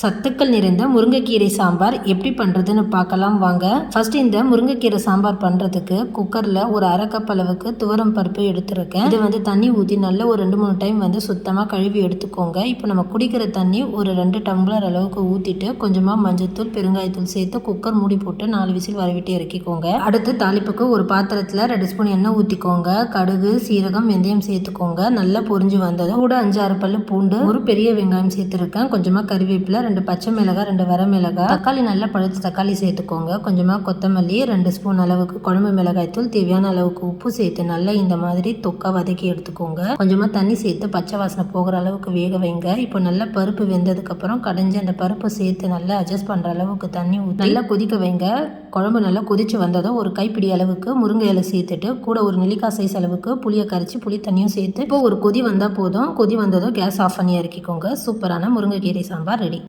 சத்துக்கள் நிறைந்த முருங்கைக்கீரை சாம்பார் எப்படி பண்ணுறதுன்னு பார்க்கலாம் வாங்க. ஃபர்ஸ்ட் இந்த முருங்கைக்கீரை சாம்பார் பண்ணுறதுக்கு குக்கரில் ஒரு அரை கப் அளவுக்கு துவரம் பருப்பு எடுத்துருக்கேன். இதை வந்து தண்ணி ஊற்றி நல்லா ஒரு ரெண்டு மூணு டைம் வந்து சுத்தமாக கழுவி எடுத்துக்கோங்க. இப்போ நம்ம குடிக்கிற தண்ணி ஒரு ரெண்டு டம்ளர் அளவுக்கு ஊற்றிட்டு கொஞ்சமாக மஞ்சத்தூள் பெருங்காயத்தூள் சேர்த்து குக்கர் மூடி போட்டு நாலு விசில் வரவிட்டு இறக்கிக்கோங்க. அடுத்து தாளிப்புக்கு ஒரு பாத்திரத்தில் ரெண்டு ஸ்பூன் எண்ணெய் ஊற்றிக்கோங்க கடுகு சீரகம் வெந்தயம் சேர்த்துக்கோங்க. நல்லா பொரிஞ்சு வந்ததும் கூட அஞ்சு ஆறு பல்லு பூண்டு ஒரு பெரிய வெங்காயம் சேர்த்துருக்கேன். கொஞ்சமாக கறிவேப்பிலை ரெண்டு பச்சை மிளகாய் ரெண்டு வர மிளகாய் தக்காளி நல்லா பழுத்த தக்காளி சேர்த்துக்கோங்க. கொஞ்சமாக கொத்தமல்லி ரெண்டு ஸ்பூன் அளவுக்கு குழம்பு மிளகாய் தூள் தேவையான அளவுக்கு உப்பு சேர்த்து நல்லா இந்த மாதிரி தொக்கா வதக்கி எடுத்துக்கோங்க. கொஞ்சமாக தண்ணி சேர்த்து பச்சை வாசனை போகிற அளவுக்கு வேக வைங்க. இப்போ நல்லா பருப்பு வெந்ததுக்கப்புறம் கடைஞ்சி அந்த பருப்பு சேர்த்து நல்லா அட்ஜஸ்ட் பண்ணுற அளவுக்கு தண்ணி ஊற்றி நல்லா கொதிக்க வைங்க. குழம்பு நல்லா கொதிச்சு வந்ததும் ஒரு கைப்பிடி அளவுக்கு முருங்கை இலை சேர்த்துட்டு கூட ஒரு நெல்லிக்காய் சைஸ் அளவுக்கு புளியை கரைச்சி புளி தண்ணியும் சேர்த்து இப்போ ஒரு கொதி வந்தால் போதும். கொதி வந்ததும் கேஸ் ஆஃப் பண்ணி இறக்கிக்கோங்க. சூப்பரான முருங்கைக்கீரை சாம்பார் ரெடி.